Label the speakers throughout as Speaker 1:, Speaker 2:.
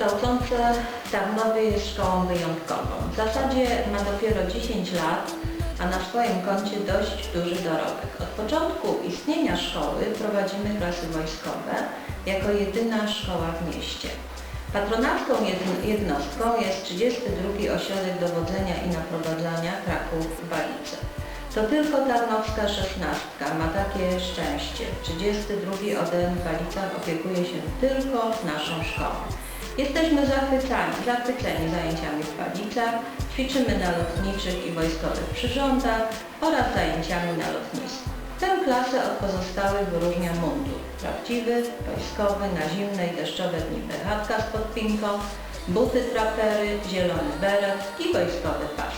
Speaker 1: 16 w Tarnowie jest szkołą wyjątkową. W zasadzie ma dopiero 10 lat, a na swoim koncie dość duży dorobek. Od początku istnienia szkoły prowadzimy klasy wojskowe jako jedyna szkoła w mieście. Patronatską jed- jednostką jest 32 Ośrodek Dowodzenia i Naprowadzania Kraków-Balice. To tylko Tarnowska szesnastka ma takie szczęście. 32 ODN w Balicach opiekuje się tylko naszą szkołą. Jesteśmy zachwycani, zachwyceni zajęciami w Balicach, ćwiczymy na lotniczych i wojskowych przyrządach oraz zajęciami na lotnisku. Tę klasę od pozostałych wyróżnia mundur. Prawdziwy, wojskowy, na zimne i deszczowe dni pechatka z podpinką, buty trapery, zielony beret i wojskowy pas.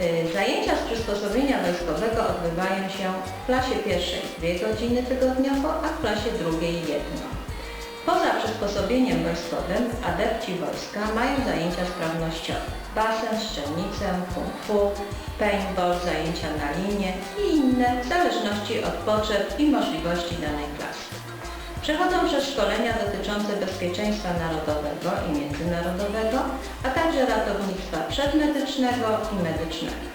Speaker 1: Y, Zajęcia z przysposobienia wojskowego odbywają się w klasie pierwszej 2 godziny tygodniowo, a w klasie drugiej jedno. Poza przysposobieniem wojskowym adepci wojska mają zajęcia sprawnościowe. Basen, strzelnicę, kung fu, paintball, zajęcia na linie i inne w zależności od potrzeb i możliwości danej klasy. Przechodzą przez szkolenia dotyczące bezpieczeństwa narodowego i międzynarodowego, a także ratownictwa przedmedycznego i medycznego.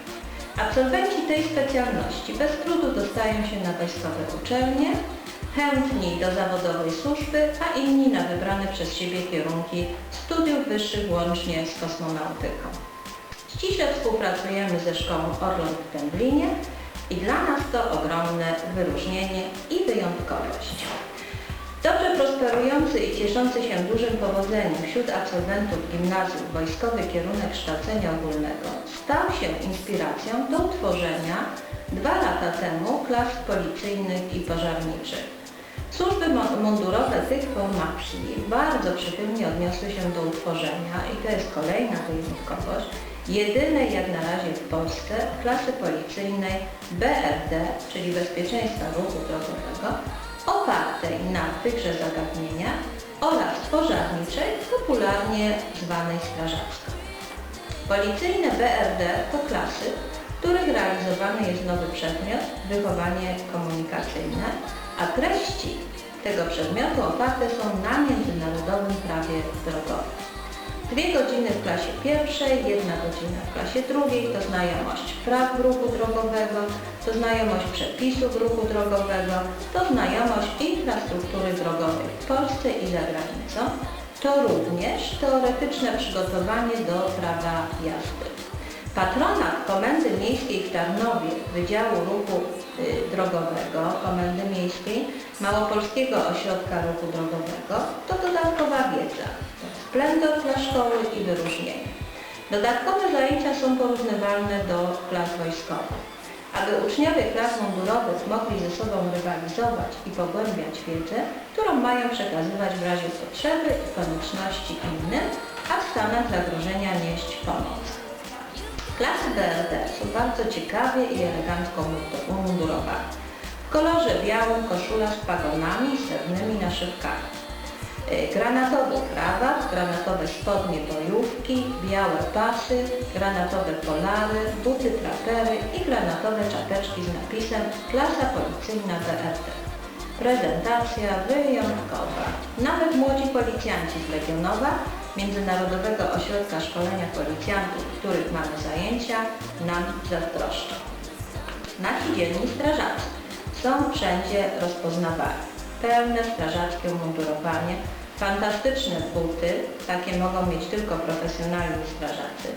Speaker 1: Absolwenci tej specjalności bez trudu dostają się na wojskowe uczelnie, chętni do zawodowej służby, a inni na wybrane przez siebie kierunki studiów wyższych łącznie z kosmonautyką. Ściśle współpracujemy ze szkołą Orląt w Dęblinie i dla nas to ogromne wyróżnienie i wyjątkowość. Dobrze prosperujący i cieszący się dużym powodzeniem wśród absolwentów gimnazjum wojskowy kierunek kształcenia ogólnego stał się inspiracją do utworzenia dwa lata temu klas policyjnych i pożarniczych. Służby mu- mundurowe tych formacji bardzo przychylnie odniosły się do utworzenia i to jest kolejna wyjątkowość jedynej jak na razie w Polsce klasy policyjnej BRD, czyli Bezpieczeństwa Ruchu Drogowego, opartej na tychże zagadnieniach oraz pożarniczej, popularnie zwanej strażacką. Policyjne BRD to klasy, w których realizowany jest nowy przedmiot wychowanie komunikacyjne, a treści tego przedmiotu oparte są na międzynarodowym prawie drogowym. Dwie godziny w klasie pierwszej, jedna godzina w klasie drugiej to znajomość praw ruchu drogowego, to znajomość przepisów ruchu drogowego, to znajomość infrastruktury drogowej w Polsce i za granicą, to również teoretyczne przygotowanie do prawa jazdy. Patronat Komendy Miejskiej w Tarnowie Wydziału Ruchu Drogowego Komendy Miejskiej Małopolskiego Ośrodka Ruchu Drogowego to dodatkowa wiedza, splendor dla szkoły i wyróżnienie. Dodatkowe zajęcia są porównywalne do klas wojskowych. Aby uczniowie klas mundurowych mogli ze sobą rywalizować i pogłębiać wiedzę, którą mają przekazywać w razie potrzeby i konieczności innym, a w stanach zagrożenia nieść pomoc. Klasy BRD są bardzo ciekawie i elegancko mundu- umundurowane. W kolorze białym koszula z pagonami i srebrnymi naszywkami. Y, Granatowy krawat, granatowe spodnie bojówki, białe pasy, granatowe polary, buty trapery i granatowe czapeczki z napisem Klasa Policyjna BRD. Prezentacja wyjątkowa. Nawet młodzi policjanci z Legionowa, Międzynarodowego Ośrodka Szkolenia Policjantów, których mamy zajęcia, nam zazdroszczą. Nasi dzielni strażacy są wszędzie rozpoznawani. Pełne strażackie umundurowanie, fantastyczne buty, takie mogą mieć tylko profesjonalni strażacy,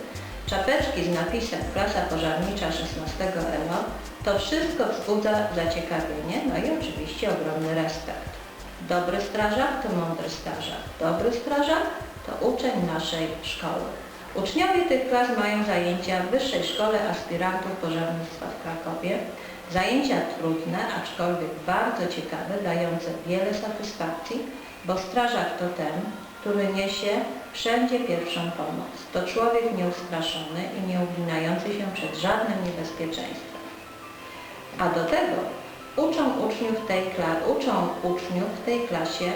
Speaker 1: czapeczki z napisem klasa pożarnicza 16 ELO, to wszystko wzbudza zaciekawienie, no i oczywiście ogromny respekt. Dobry strażak to mądry strażak. Dobry strażak to uczeń naszej szkoły. Uczniowie tych klas mają zajęcia w Wyższej Szkole Aspirantów Pożarnictwa w Krakowie. Zajęcia trudne, aczkolwiek bardzo ciekawe, dające wiele satysfakcji, bo strażak to ten, który niesie wszędzie pierwszą pomoc. To człowiek nieustraszony i nieuginający się przed żadnym niebezpieczeństwem. A do tego uczą uczniów tej kla- uczą uczniów w tej klasie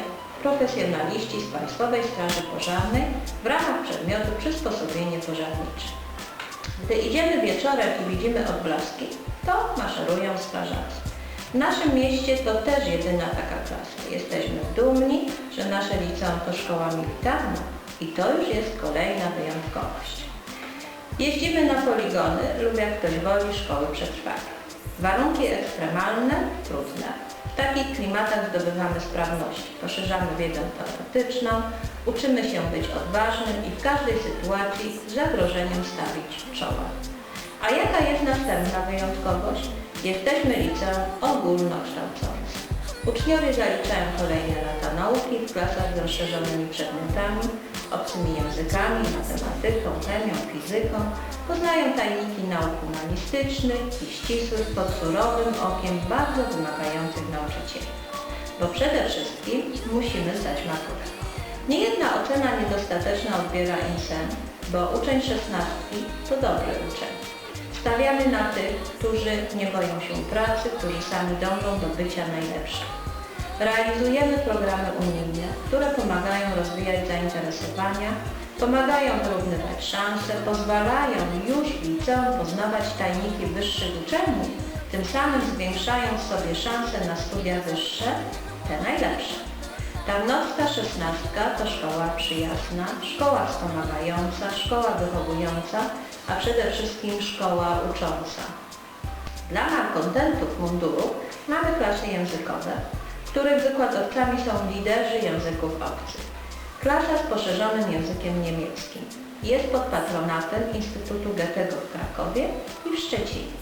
Speaker 1: profesjonaliści z Państwowej Straży Pożarnej w ramach przedmiotu przysposobienie pożarnicze. Gdy idziemy wieczorem i widzimy odblaski, to maszerują strażacy. W naszym mieście to też jedyna taka klasa. Jesteśmy dumni, że nasze liceum to szkoła militarna i to już jest kolejna wyjątkowość. Jeździmy na poligony lub jak ktoś woli szkoły przetrwania. Warunki ekstremalne, trudne. W takich klimatach zdobywamy sprawności, poszerzamy wiedzę teoretyczną, uczymy się być odważnym i w każdej sytuacji zagrożeniem stawić czoła. A jaka jest następna wyjątkowość? Jesteśmy liceum ogólnokształcącym. Uczniowie zaliczają kolejne lata nauki w klasach z rozszerzonymi przedmiotami, obcymi językami, matematyką, chemią, fizyką, poznają tajniki nauk humanistycznych i ścisłych pod surowym okiem bardzo wymagających nauczycieli. Bo przede wszystkim musimy zdać maturę. Niejedna ocena niedostateczna odbiera im sen, bo uczeń szesnastki to dobry uczeń. Stawiamy na tych, którzy nie boją się pracy, którzy sami dążą do bycia najlepszych. Realizujemy programy unijne, które pomagają rozwijać zainteresowania, pomagają wyrównywać szanse, pozwalają już liceum poznawać tajniki wyższych uczelni, tym samym zwiększając sobie szanse na studia wyższe, te najlepsze. Tarnowska szesnastka to szkoła przyjazna, szkoła wspomagająca, szkoła wychowująca, a przede wszystkim szkoła ucząca. Dla malkontentów munduru mamy klasy językowe, których wykładowcami są liderzy języków obcych. Klasa z poszerzonym językiem niemieckim jest pod patronatem Instytutu Goethego w Krakowie i w Szczecinie.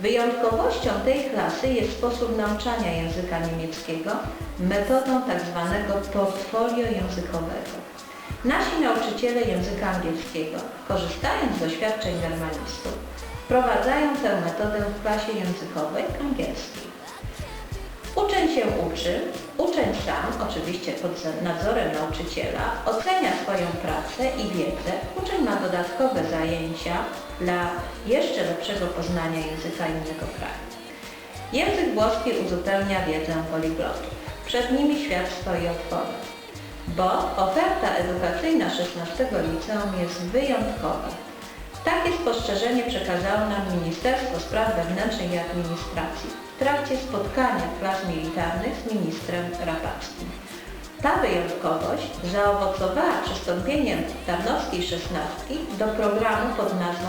Speaker 1: Wyjątkowością tej klasy jest sposób nauczania języka niemieckiego metodą tzw. portfolio językowego. Nasi nauczyciele języka angielskiego, korzystając z doświadczeń germanistów, wprowadzają tę metodę w klasie językowej angielskiej. Uczeń się uczy, uczeń sam, oczywiście pod nadzorem nauczyciela, ocenia swoją pracę i wiedzę. Uczeń ma dodatkowe zajęcia dla jeszcze lepszego poznania języka innego kraju. Język włoski uzupełnia wiedzę poliglotów. Przed nimi świat stoi otworem, bo oferta edukacyjna 16 liceum jest wyjątkowa. Takie spostrzeżenie przekazało nam Ministerstwo Spraw Wewnętrznych i Administracji w trakcie spotkania klas militarnych z ministrem Rapackim. Ta wyjątkowość zaowocowała przystąpieniem Tarnowskiej Szesnastki do programu pod nazwą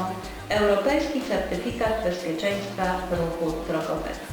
Speaker 1: Europejski Certyfikat Bezpieczeństwa Ruchu Drogowego.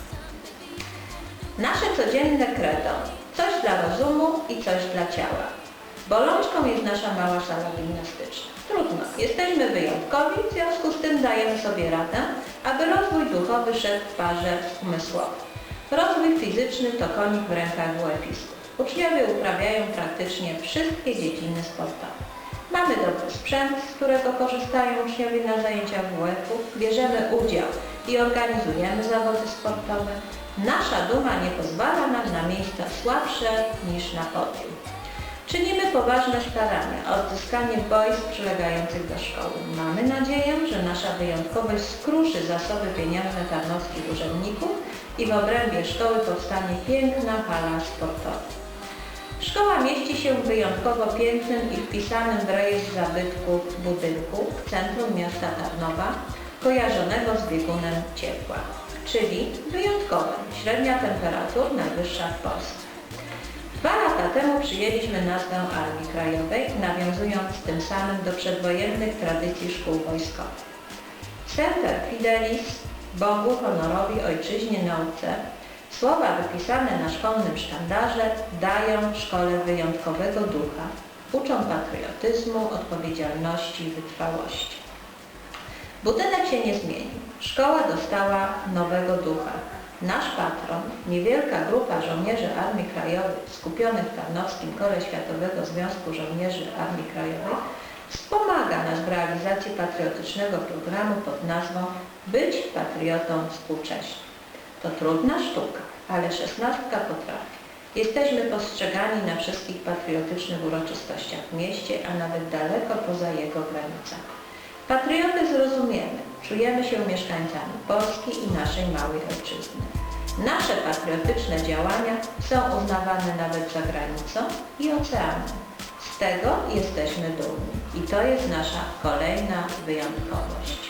Speaker 1: Nasze codzienne credo. Coś dla rozumu i coś dla ciała. Bolączką jest nasza mała sala gimnastyczna. Trudno, jesteśmy wyjątkowi, w związku z tym dajemy sobie radę, aby rozwój duchowy szedł w parze z umysłowym. Rozwój fizyczny to konik w rękach WF-istów. Uczniowie uprawiają praktycznie wszystkie dziedziny sportowe. Mamy dobry sprzęt, z którego korzystają uczniowie na zajęciach WF-u, bierzemy udział i organizujemy zawody sportowe. Nasza duma nie pozwala nam na miejsca słabsze niż na podium. Czynimy poważne starania o odzyskanie boisk przylegających do szkoły. Mamy nadzieję, że nasza wyjątkowość skruszy zasoby pieniężne tarnowskich urzędników i w obrębie szkoły powstanie piękna hala sportowa. Szkoła mieści się w wyjątkowo pięknym i wpisanym w rejestr zabytków budynku w centrum miasta Tarnowa, kojarzonego z biegunem ciepła, czyli wyjątkowym, średnia temperatur najwyższa w Polsce. Lata temu przyjęliśmy nazwę Armii Krajowej, nawiązując tym samym do przedwojennych tradycji szkół wojskowych. Semper Fidelis, Bogu, honorowi, ojczyźnie, nauce, słowa wypisane na szkolnym sztandarze dają szkole wyjątkowego ducha, uczą patriotyzmu, odpowiedzialności i wytrwałości. Budynek się nie zmienił. Szkoła dostała nowego ducha, Nasz patron, niewielka grupa żołnierzy Armii Krajowej skupionych w Tarnowskim Kole Światowego Związku Żołnierzy Armii Krajowej, wspomaga nas w realizacji patriotycznego programu pod nazwą Być patriotą współcześnie. To trudna sztuka, ale szesnastka potrafi. Jesteśmy postrzegani na wszystkich patriotycznych uroczystościach w mieście, a nawet daleko poza jego granicami. Patrioty zrozumiemy, czujemy się mieszkańcami Polski i naszej małej ojczyzny. Nasze patriotyczne działania są uznawane nawet za granicą i oceanem. Z tego jesteśmy dumni i to jest nasza kolejna wyjątkowość.